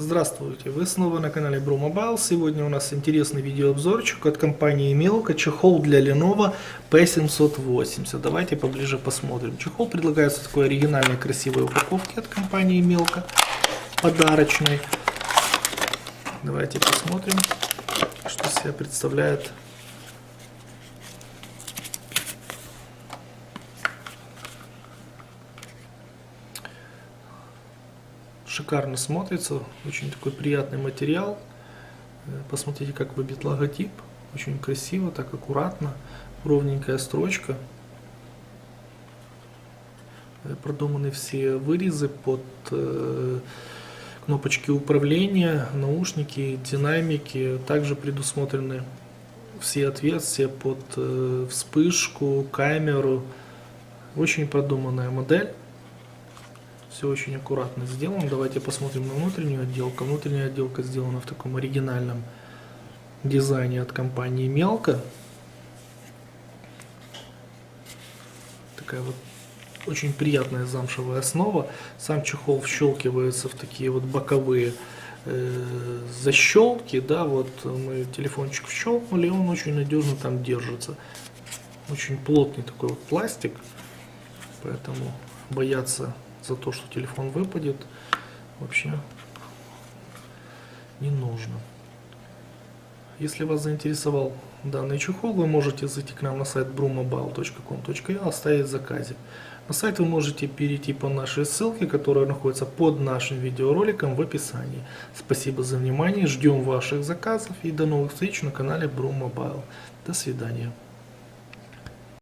Здравствуйте, вы снова на канале BroMobile. Сегодня у нас интересный видеообзорчик от компании Мелко, чехол для Lenovo P780. Давайте поближе посмотрим. Чехол предлагается в такой оригинальной красивой упаковке от компании Мелко, подарочной. Давайте посмотрим, что себя представляет шикарно смотрится, очень такой приятный материал. Э, Посмотрите, как выбит логотип, очень красиво, так аккуратно, ровненькая строчка. Э, Продуманы все вырезы под э, кнопочки управления, наушники, динамики. Также предусмотрены все отверстия под вспышку, камеру. Очень продуманная модель. Все очень аккуратно сделано. Давайте посмотрим на внутреннюю отделку. Внутренняя отделка сделана в таком оригинальном дизайне от компании Мелко. Такая вот очень приятная замшевая основа. Сам чехол вщелкивается в такие вот боковые э, защелки. Да, вот мы телефончик вщелкнули, он очень надежно там держится. Очень плотный такой вот пластик, поэтому бояться за то, что телефон выпадет, вообще не нужно. Если вас заинтересовал данный чехол, вы можете зайти к нам на сайт brumobile.com.ua оставить заказик. На сайт вы можете перейти по нашей ссылке, которая находится под нашим видеороликом в описании. Спасибо за внимание, ждем ваших заказов и до новых встреч на канале Brumobile. До свидания.